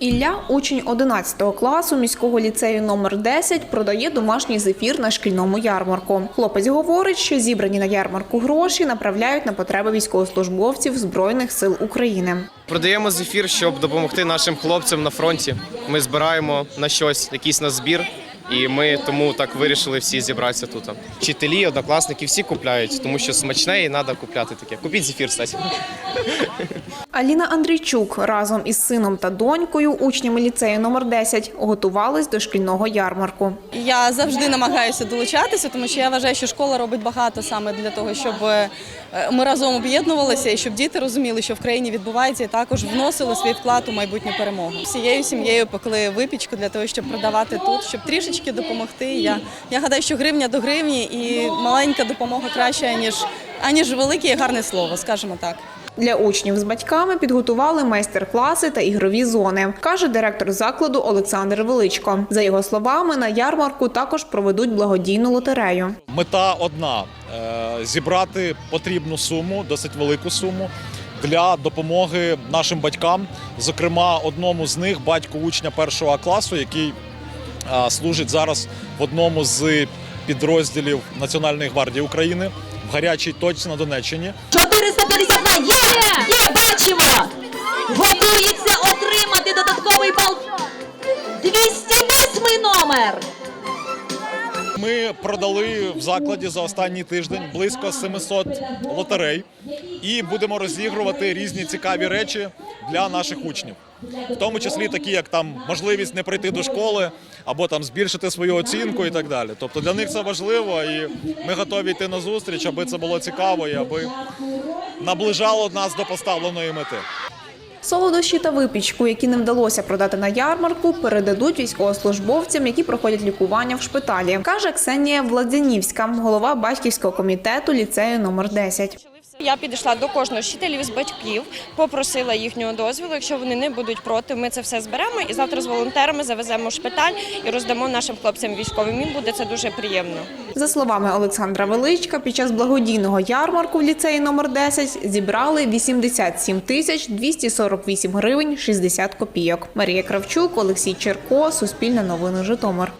Ілля, учень 11 класу міського ліцею номер 10, продає домашній зефір на шкільному ярмарку. Хлопець говорить, що зібрані на ярмарку гроші направляють на потреби військовослужбовців Збройних сил України. Продаємо зефір, щоб допомогти нашим хлопцям на фронті. Ми збираємо на щось, якийсь на збір, і ми тому так вирішили всі зібратися тут. Вчителі, однокласники всі купляють, тому що смачне і треба купляти таке. Купіть зефір, кстати. Аліна Андрійчук разом із сином та донькою, учнями ліцею номер 10, готувались до шкільного ярмарку. Я завжди намагаюся долучатися, тому що я вважаю, що школа робить багато саме для того, щоб е, ми разом об'єднувалися і щоб діти розуміли, що в країні відбувається, і також вносили свій вклад у майбутню перемогу. Всією сім'єю пекли випічку для того, щоб продавати тут, щоб трішечки допомогти. Я, я гадаю, що гривня до гривні і маленька допомога краще ніж аніж велике і гарне слово, скажімо так. Для учнів з батьками підготували майстер-класи та ігрові зони, каже директор закладу Олександр Величко. За його словами, на ярмарку також проведуть благодійну лотерею. Мета одна е, зібрати потрібну суму, досить велику суму для допомоги нашим батькам. Зокрема, одному з них батько учня першого класу, який служить зараз в одному з підрозділів Національної гвардії України в гарячій точці на Донеччині. 452 є! Є, бачимо! Готується отримати додатковий бал. 208 номер. Ми продали в закладі за останній тиждень близько 700 лотерей і будемо розігрувати різні цікаві речі для наших учнів, в тому числі такі, як там можливість не прийти до школи або там збільшити свою оцінку і так далі. Тобто для них це важливо, і ми готові йти на зустріч, аби це було цікаво і аби наближало нас до поставленої мети. Солодощі та випічку, які не вдалося продати на ярмарку, передадуть військовослужбовцям, які проходять лікування в шпиталі, каже Ксенія Владзянівська, голова батьківського комітету ліцею номер 10. Я підійшла до кожного з вчителів з батьків, попросила їхнього дозволу. Якщо вони не будуть проти, ми це все зберемо і завтра з волонтерами завеземо в шпиталь і роздамо нашим хлопцям військовим. Їм буде це дуже приємно. За словами Олександра Величка, під час благодійного ярмарку в ліцеї номер 10 зібрали 87 тисяч 248 гривень 60 копійок. Марія Кравчук, Олексій Черко, Суспільне новини Житомир.